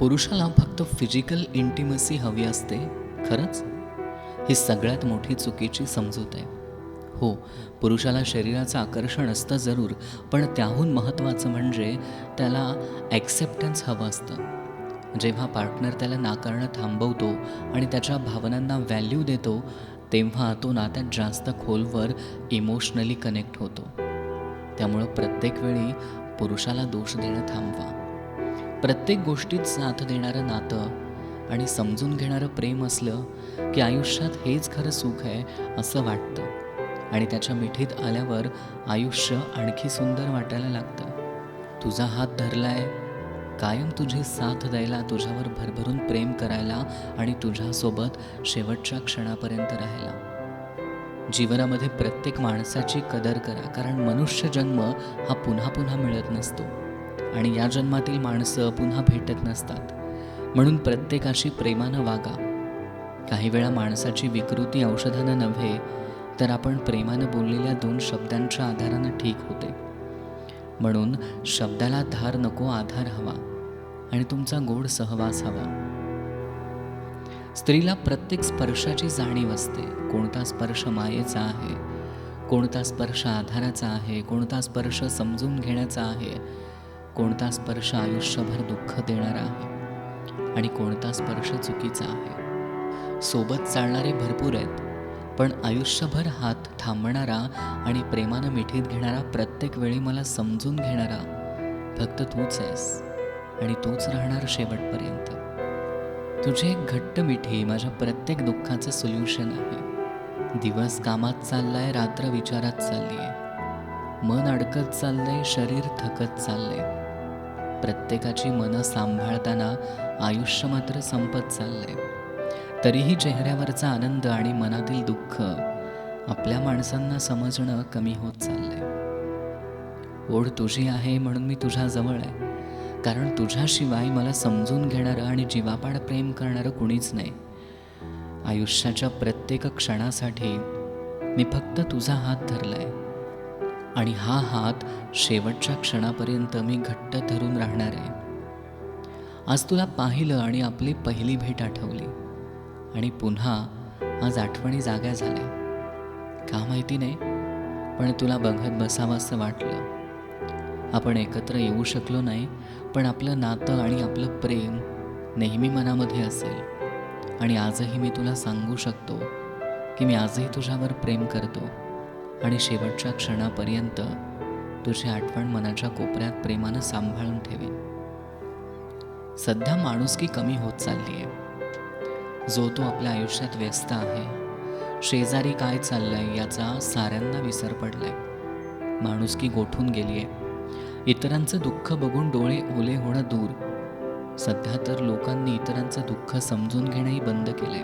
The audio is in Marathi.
पुरुषाला फक्त फिजिकल इंटिमसी हवी असते खरंच? ही सगळ्यात मोठी चुकीची समजूत आहे. हो पुरुषाला शरीराचं आकर्षण असतं जरूर पण त्याहून महत्त्वाचं म्हणजे त्याला ॲक्सेप्टन्स हवं असतं. जेव्हा पार्टनर त्याला नाकारणं थांबवतो आणि त्याच्या भावनांना व्हॅल्यू देतो तेव्हा तो नात्यात जास्त खोलवर इमोशनली कनेक्ट होतो. त्यामुळं प्रत्येक वेळी पुरुषाला दोष देणं थांबवा. प्रत्येक गोष्टीत साथ देणारं नातं आणि समजून घेणारं प्रेम असलं की आयुष्यात हेच खरं सुख आहे असं वाटतं. आणि त्याच्या मिठीत आल्यावर आयुष्य आणखी सुंदर वाटायला लागतं. तुझा हात धरलाय. कायम तुझी साथ द्यायला तुझ्यावर भरभरून प्रेम करायला आणि तुझ्यासोबत शेवटच्या क्षणापर्यंत राहायला. जीवनामध्ये प्रत्येक माणसाची कदर करा कारण मनुष्य जन्म हा पुन्हा पुन्हा मिळत नसतो. आणि या जन्मातील माणसं पुन्हा भेटत नसतात. म्हणून प्रत्येकाशी प्रेमानं वागा. काही वेळा माणसाची विकृती औषधानं नव्हे तर आपण प्रेमानं बोललेल्या दोन शब्दांच्या आधारानं ठीक होते. म्हणून शब्दाला धार नको आधार हवा. आणि तुमचा गोड सहवास हवा. स्त्रीला प्रत्येक स्पर्शाची जाणीव असते. कोणता स्पर्श मायेचा आहे कोणता स्पर्श आधाराचा आहे कोणता स्पर्श समजून घेण्याचा आहे कोणता स्पर्श आयुष्यभर दुःख देणारा आहे आणि कोणता स्पर्श चुकीचा आहे? सोबत चालणारे भरपूर आहेत पण आयुष्यभर हात थांबणारा आणि प्रेमानं मिठीत घेणारा प्रत्येक वेळी मला समजून घेणारा फक्त तूच आहेस आणि तूच राहणार शेवटपर्यंत. तुझी एक घट्ट मिठी माझ्या प्रत्येक दुःखाचं सोल्युशन आहे. दिवस कामात चाललाय रात्र विचारात चालली आहे मन अडकत चाललंय शरीर थकत चाललंय. प्रत्येकाची मनं सांभाळताना आयुष्य मात्र संपत चाललंय. तरीही चेहऱ्यावरचा आनंद आणि मनातील दुःख आपल्या माणसांना समजणं कमी होत चाललंय. ओढ तुझी आहे म्हणून मी तुझ्याजवळ आहे. कारण तुझ्याशिवाय मला समजून घेणारं आणि जीवापाड प्रेम करणारं कुणीच नाही. आयुष्याच्या प्रत्येक क्षणासाठी मी फक्त तुझा हात धरलाय. आणि हा हात शेवटच्या क्षणापर्यंत मी घट्ट धरून राहणार आहे. आज तुला पाहिलं आणि आपली पहिली भेट आठवली. आणि पुन्हा आज आठवणी जाग्या झाल्या. का माहिती नाही पण तुला बघत बसावंसं वाटलं. आपण एकत्र येऊ शकलो नाही पण आपलं नातं आणि आपलं प्रेम नेहमी मनामध्ये असेल. आणि आजही मी तुला सांगू शकतो की मी आजही तुझ्यावर प्रेम करतो. आणि शेवटच्या क्षणापर्यंत तुझी आठवण मनाच्या कोपऱ्यात प्रेमानं सांभाळून ठेवेन सध्या माणुसकी कमी होत चालली आहे जो तो आपल्या आयुष्यात व्यस्त आहे शेजारी काय चाललंय याचा साऱ्यांना विसर पडलाय. माणुसकी गोठून गेली आहे इतरांचं दुःख बघून डोळे ओले होणं दूर. सध्या तर लोकांनी इतरांचं दुःख समजून घेणंही बंद केलंय.